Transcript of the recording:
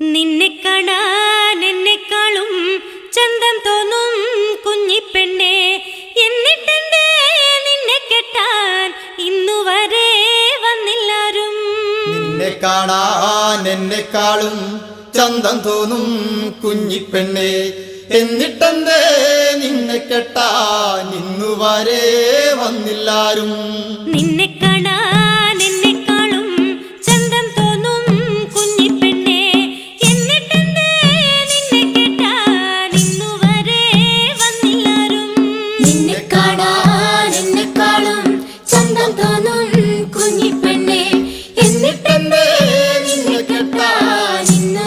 നിന്നെ കാണാൻ എന്നെക്കാളും ചന്തം തോന്നും കുഞ്ഞിപ്പെണ്ണെ എന്നിട്ടെന്തേ നിന്നെ കെട്ടാൻ ഇന്നുവരെ വന്നില്ലാരും. നിന്നെ കാണാൻ എന്നെക്കാളും ചന്തം തോന്നും കുഞ്ഞിപ്പെണ്ണെ എന്നിട്ടെന്തേ നിന്നെ കെട്ടാൻ ഇന്നു വരെ വന്നില്ലാരും. നിന്നെ കുഞ്ഞിപ്പെണ്ണെ. എന്നിട്ടെന്തേ? നിന്നെ കെട്ടാൻ ഇന്ന്